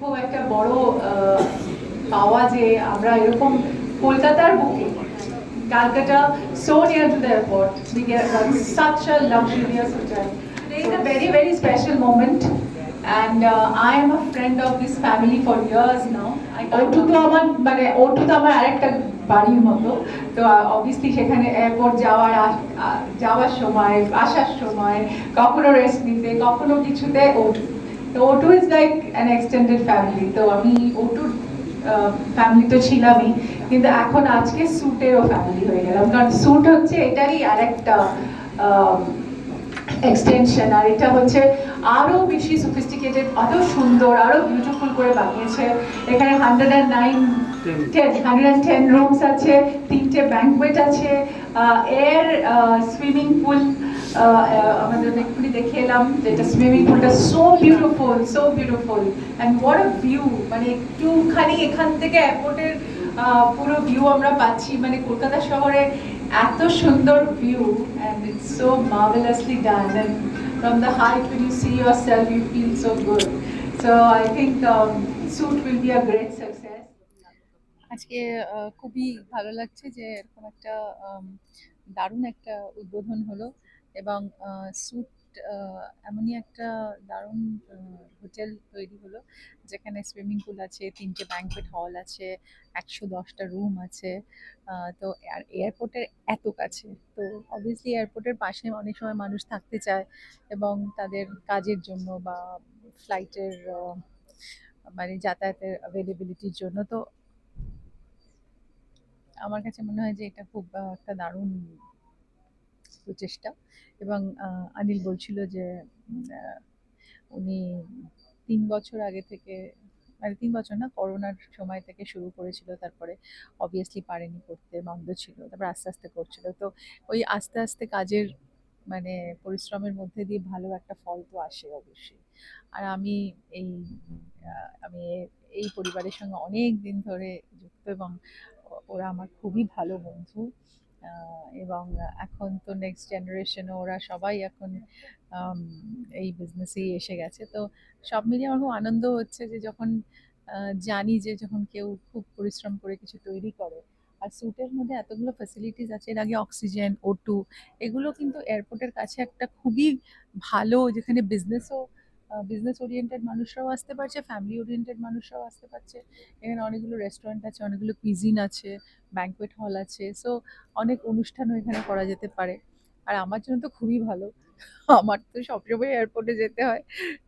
খুব একটা বড় পাওয়া যে আমরা এরকম কলকাতার বুকে কলকাতা সো নিয়ার টু আমার মানে ওটু তো আমার আরেকটা বাড়ির মতো। তো অবভিয়াসলি সেখানে এয়ারপোর্ট যাওয়ার যাওয়ার সময়, আসার সময়, কখনো রেস্ট নিতে, কখনো কিছুতে ওটু তো O two is like an extended family তো আমি ওটুর ফ্যামিলি তো ছিলামই, কিন্তু এখন আজকে স্যুটেরও ফ্যামিলি হয়ে গেলাম। কারণ স্যুট হচ্ছে এটারই আর একটা এক্সটেনশন আর এটা হচ্ছে আরও বেশি সফিস্টিকেটেড আরও সুন্দর, আরও বিউটিফুল করে বানিয়েছে। এখানে hundred and nine ten hundred and ten rooms আছে, তিনটে ব্যাঙ্কোয়েট আছে এয়ার সুইমিং পুল আমাদের দেখে এলাম যেটা swimming পুলটা so beautiful so beautiful and uh view মানে একটুখানি এখান থেকে এয়ারপোর্টের পুরো ভিউ আমরা পাচ্ছি। মানে কলকাতা শহরে এত সুন্দর view and it's so marvelously done. And from the you see yourself you feel so good. So um, will be a great success. আজকে খুবই ভালো লাগছে যে এরকম একটা দারুণ একটা উদ্বোধন হলো। এবং স্যুট এমনই একটা দারুণ হোটেল তৈরি হলো, যেখানে সুইমিং পুল আছে, তিনটে ব্যাঙ্কোয়েট হল আছে, একশো দশটা রুম আছে। তো আর এয়ারপোর্টের এত কাছে। তো অবভিয়াসলি এয়ারপোর্টের পাশে অনেক সময় মানুষ থাকতে চায় এবং তাদের কাজের জন্য বা ফ্লাইটের মানে যাতায়াতের অ্যাভেলেবিলিটির জন্য। তো আমার কাছে মনে হয় যে এটা খুব একটা দারুণ প্রচেষ্টা। এবং অনিল বলছিল যে উনি তিন বছর আগে থেকে মানে তিন বছর না, করোনার সময় থেকে শুরু করেছিল, তারপরে অবভিয়াসলি পারেনি করতে, বন্ধ ছিল, তারপর আস্তে আস্তে করছিল। তো ওই আস্তে আস্তে কাজের মানে পরিশ্রমের মধ্যে দিয়ে ভালো একটা ফল তো আসে অবশ্যই। আর আমি এই আমি এই পরিবারের সঙ্গে অনেক দিন ধরে যুক্ত এবং ওরা আমার খুবই ভালো বন্ধু। এবং এখন তো নেক্সট জেনারেশনে ওরা সবাই এখন এই বিজনেসেই এসে গেছে। তো সব মিলিয়ে আমার খুব আনন্দ হচ্ছে যে যখন জানি যে যখন কেউ খুব পরিশ্রম করে কিছু তৈরি করে, আর স্যুটের মধ্যে এতগুলো ফ্যাসিলিটিস আছে, এর আগে অক্সিজেন ও টু এগুলো কিন্তু এয়ারপোর্টের কাছে একটা খুবই ভালো যেখানে বিজনেসও বিজনেস ওরিয়েন্টেড মানুষরাও আসতে পারছে ফ্যামিলি ওরিয়েন্টেড মানুষরাও আসতে পারছে। এখানে অনেকগুলো রেস্টুরেন্ট আছে, অনেকগুলো কুইজিন আছে ব্যাঙ্কোয়েট হল আছে সো অনেক অনুষ্ঠানও এখানে করা যেতে পারে। আর আমার জন্য তো খুবই ভালো। আমার তো সবসময় এয়ারপোর্টে যেতে হয়,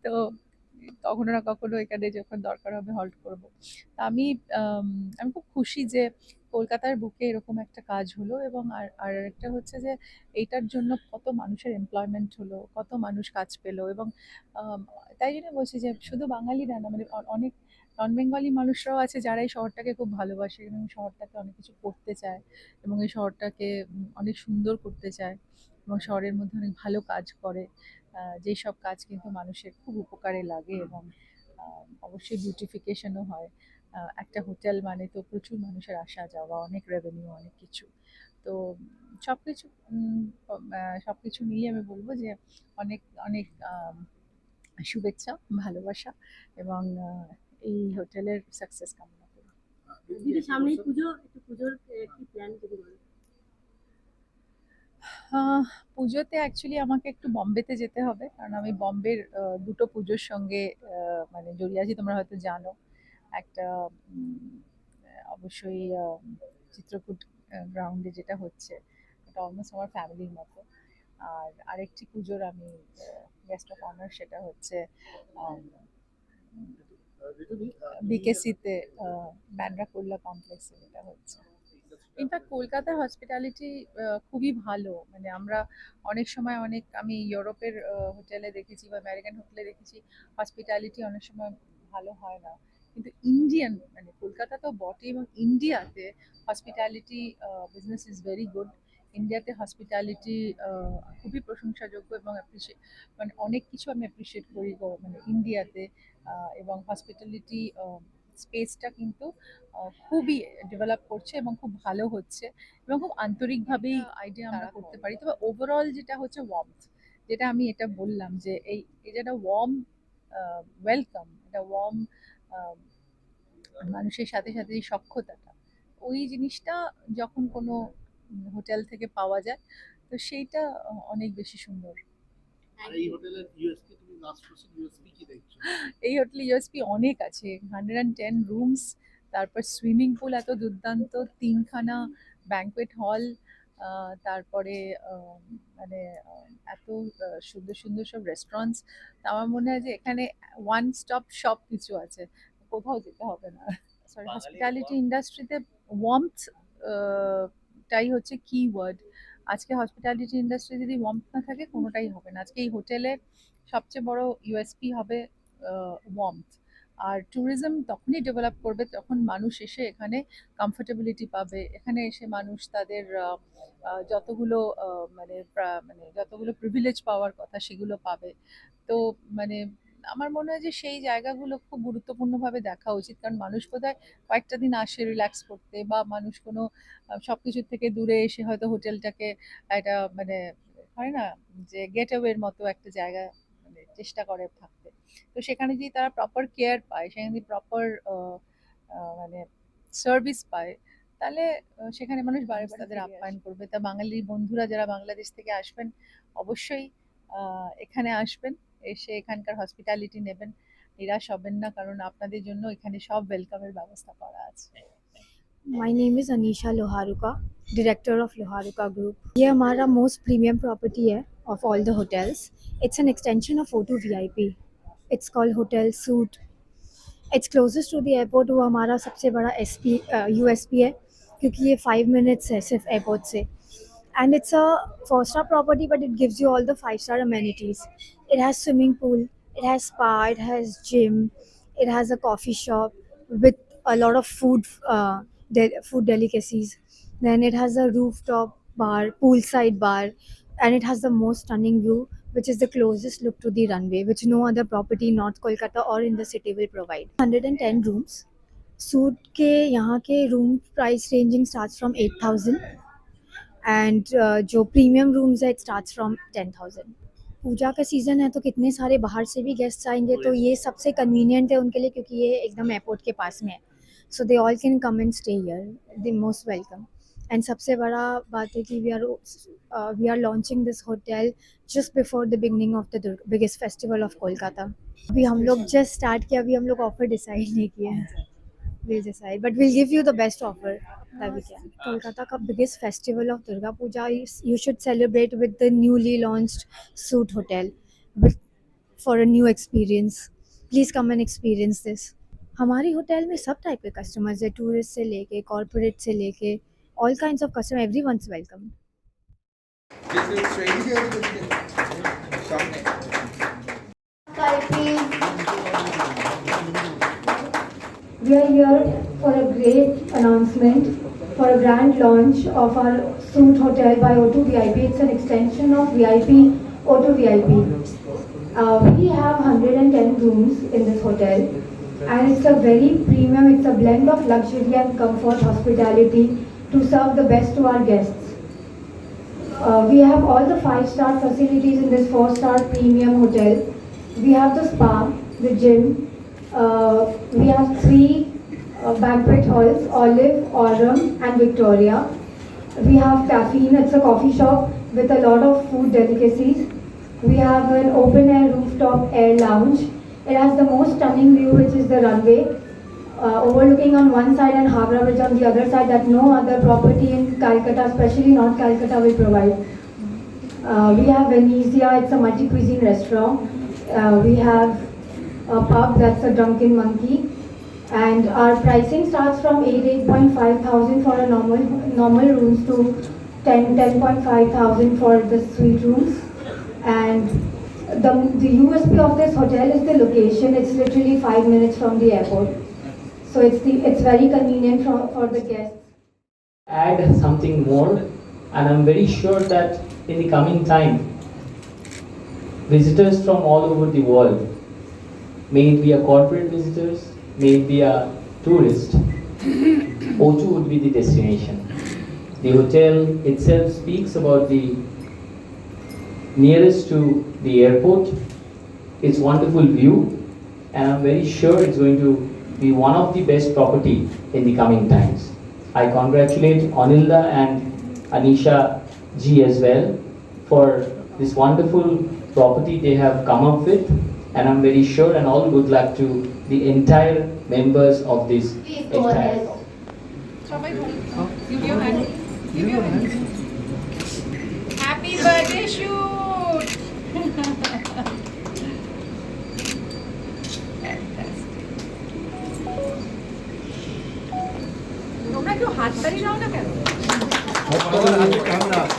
তো কখনো না কখনো এখানে যখন দরকার হবে হল্ট করব। তা আমি আমি খুব খুশি যে কলকাতার বুকে এরকম একটা কাজ হলো এবং আর আর একটা হচ্ছে যে এইটার জন্য কত মানুষের এমপ্লয়মেন্ট হলো কত মানুষ কাজ পেল এবং তাই জন্য বলছি যে শুধু বাঙালিরা না মানে অনেক নন বেঙ্গলি মানুষরাও আছে যারা এই শহরটাকে খুব ভালোবাসে এবং শহরটাকে অনেক কিছু করতে চায় এবং এই শহরটাকে অনেক সুন্দর করতে চায় এবং শহরের মধ্যে অনেক ভালো কাজ করে। যেই সব কাজ কিন্তু মানুষের খুব উপকারে লাগে এবং অবশ্যই বিউটিফিকেশনও হয়। একটা হোটেল মানে তো প্রচুর মানুষের আসা যাওয়া অনেক রেভিনিউ অনেক কিছু। তো সব কিছু সব কিছু মিলিয়ে আমি বলব যে অনেক অনেক শুভেচ্ছা ভালোবাসা এবং এই হোটেলের সাকসেস কামনা করি। দিদি সামনেই পুজো একটু পুজোর কি প্ল্যান যদি বলেন পুজোতে অ্যাকচুয়ালি আমাকে একটু বম্বেতে যেতে হবে কারণ আমি বম্বের দুটো পুজোর সঙ্গে মানে জড়িয়ে আছি তোমরা হয়তো জানো। একটা অবশ্যই চিত্রকূট গ্রাউন্ডে যেটা হচ্ছে এটা অলমোস্ট আমার ফ্যামিলির মতো। আর আরেকটি পুজোর আমি গেস্ট অফ অনার সেটা হচ্ছে বিকেসিতে ব্যান্ড্রা কোল্লা কমপ্লেক্সে যেটা হচ্ছে। ইনফ্যাক্ট কলকাতার হসপিটালিটি খুবই ভালো। মানে আমরা অনেক সময় অনেক, আমি ইউরোপের হোটেলে দেখেছি বা আমেরিকান হোটেলে দেখেছি হসপিটালিটি অনেক সময় ভালো হয় না। কিন্তু ইন্ডিয়ান মানে কলকাতা তো বটে এবং ইন্ডিয়াতে hospitality business is very good ইন্ডিয়াতে হসপিটালিটি খুবই প্রশংসাযোগ্য এবং অ্যাপ্রিসিয়েট মানে অনেক কিছু আমি অ্যাপ্রিসিয়েট করি মানে ইন্ডিয়াতে এবং হসপিটালিটি স্পেসটা কিন্তু খুবই ডেভেলপ করছে এবং খুব ভালো হচ্ছে এবং খুব আন্তরিকভাবেই আইডিয়া আমরা করতে পারি। তবে ওভারঅল যেটা হচ্ছে ওয়ার্মথ যেটা আমি এটা বললাম যে এই যেটা ওয়ার্ম ওয়েলকাম এটা ওয়ার্ম মানুষের সাথে সাথে যে সক্ষতাটা ওই জিনিসটা যখন কোনো হোটেল থেকে পাওয়া যায় তো সেইটা অনেক বেশি সুন্দর। এই হোটেলে ইউএসপি অনেক আছে হান্ড্রেড অ্যান্ড টেন রুমস তারপর সুইমিং পুল এত দুর্দান্ত তিনখানা ব্যাঙ্কোয়েট হল তারপরে মানে এত সুন্দর সুন্দর সব রেস্টুরেন্টস আমার মনে হয় যে এখানে ওয়ান স্টপ সব কিছু আছে। কোথাও যেতে হবে না। Sorry hospitality? ইন্ডাস্ট্রিতে ওয়ার্মথ টাই হচ্ছে কি ওয়ার্ড আজকে হসপিটালিটি ইন্ডাস্ট্রি যদি ওয়ার্মথ না থাকে কোনোটাই হবে না। আজকে এই হোটেলে সবচেয়ে বড় ইউএসপি হবে ওয়ার্মথ আর ট্যুরিজম তখনই ডেভেলপ করবে তখন মানুষ এসে এখানে কমফোর্টেবিলিটি পাবে। এখানে এসে মানুষ তাদের যতগুলো মানে মানে যতগুলো প্রিভিলেজ পাওয়ার কথা সেগুলো পাবে। তো মানে আমার মনে হয় যে সেই জায়গাগুলো খুব গুরুত্বপূর্ণভাবে দেখা উচিত। কারণ মানুষ বোধহয় কয়েকটা দিন আসে রিল্যাক্স করতে বা মানুষ কোনো সব কিছুর থেকে দূরে এসে হয়তো হোটেলটাকে একটা মানে হয় না? যে গেট মতো একটা জায়গা চেষ্টা করে থাকতে তো সেখানে যদি তারা প্রপার কেয়ার পায় সেখানে যদি প্রপার মানে সার্ভিস পায় তাহলে আহ, সেখানে মানুষ বারে বারে তাদের আপ্যায়ন করবে তা বাঙালি বন্ধুরা যারা বাংলাদেশ থেকে আসবেন অবশ্যই আহ, এখানে আসবেন এসে এখানকার হসপিটালিটি নেবেন নিরাশ হবেন না কারণ আপনাদের জন্য এখানে সব ওয়েলকামের ব্যবস্থা করা আছে My name is Anisha Loharuka, director of Loharuka Group. ये हमारा most premium property है of all the hotels. It's an extension of O2 VIP. It's called Hotel Suite. It's closest to the airport वो हमारा सबसे बड़ा SP USP है क्योंकि ये five minutes है सिर्फ airport से. And it's a four star property but it gives you all the five star amenities. It has swimming pool, it has spa, it has gym, it has a coffee shop with a lot of food uh, de- food delicacies. Then it has a rooftop bar, poolside bar, and it has the most stunning view, which is the closest look to the runway, which no other property in North Kolkata or in the city will provide. 110 rooms. Suite के यहाँ के room price ranging starts from 8000 and uh, जो premium rooms है it starts from 10000 Puja का season है तो कितने सारे बाहर से भी गेस्ट आएँगे तो ये सबसे कन्वीनियंट है उनके लिए क्योंकि ये एकदम एयरपोर्ट के पास में है so they all can come and stay here they most welcome and सबसे बड़ा बात है कि we are we are launching this hotel just before the beginning of the biggest festival of Kolkata अभी हम लोग जस्ट स्टार्ट किया, अभी हम लोग ऑफ़र डिसाइड नहीं किए हैं। Will decide but will give you the best offer Kolkata का biggest festival of Durga Puja you should celebrate with the newly launched suite hotel for a new experience please come and experience this हमारे hotel में सब type के customers है tourist से लेके corporate से लेके all kinds of customer, everyone's welcome. We are here for a great announcement for a grand launch of our suit hotel by O2 VIP. It's an extension of VIP O2 VIP. Uh, we have 110 rooms in this hotel and it's a very premium, it's a blend of luxury and comfort, hospitality, to serve the best to our guests. Uh, we have all the five-star facilities in this four-star premium hotel. We have the spa, the gym. Uh, we have three uh, banquet halls: Olive, Aurum, and Victoria. We have caffeine. It's a coffee shop with a lot of food delicacies. We have an open-air rooftop air lounge. It has the most stunning view, which is the runway, uh, overlooking on one side and Havra Bridge on the other side that no other property in Calcutta, especially North Calcutta, will provide. Uh, we have Venezia, it's a multi-cuisine restaurant. Uh, we have a pub, that's a Drunken Monkey. And our pricing starts from 8, 8.5 thousand for a normal, normal rooms to 10, 10.5 thousand for the suite rooms. And the, the USP of this hotel is the location. It's literally five minutes from the airport. So it's the, it's very convenient for, for the guests. add something more and I'm very sure that in the coming time visitors from all over the world may it be a corporate visitors may it be a tourist O2 would be the destination the hotel itself speaks about the nearest to the airport its wonderful view and I'm very sure it's going to be one of the best property in the coming times. I congratulate Anilda and Anisha G as well for this wonderful property they have come up with and I'm very sure and all good luck to the entire members of this Please entire Give your hand. Give your hand. Happy birthday shoot! তোমরা কেউ হাততালি দাও না কেন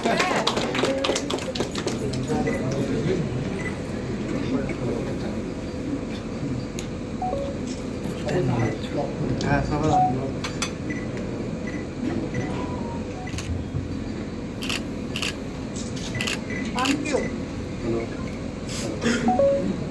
হ্যাঁ। Thank you.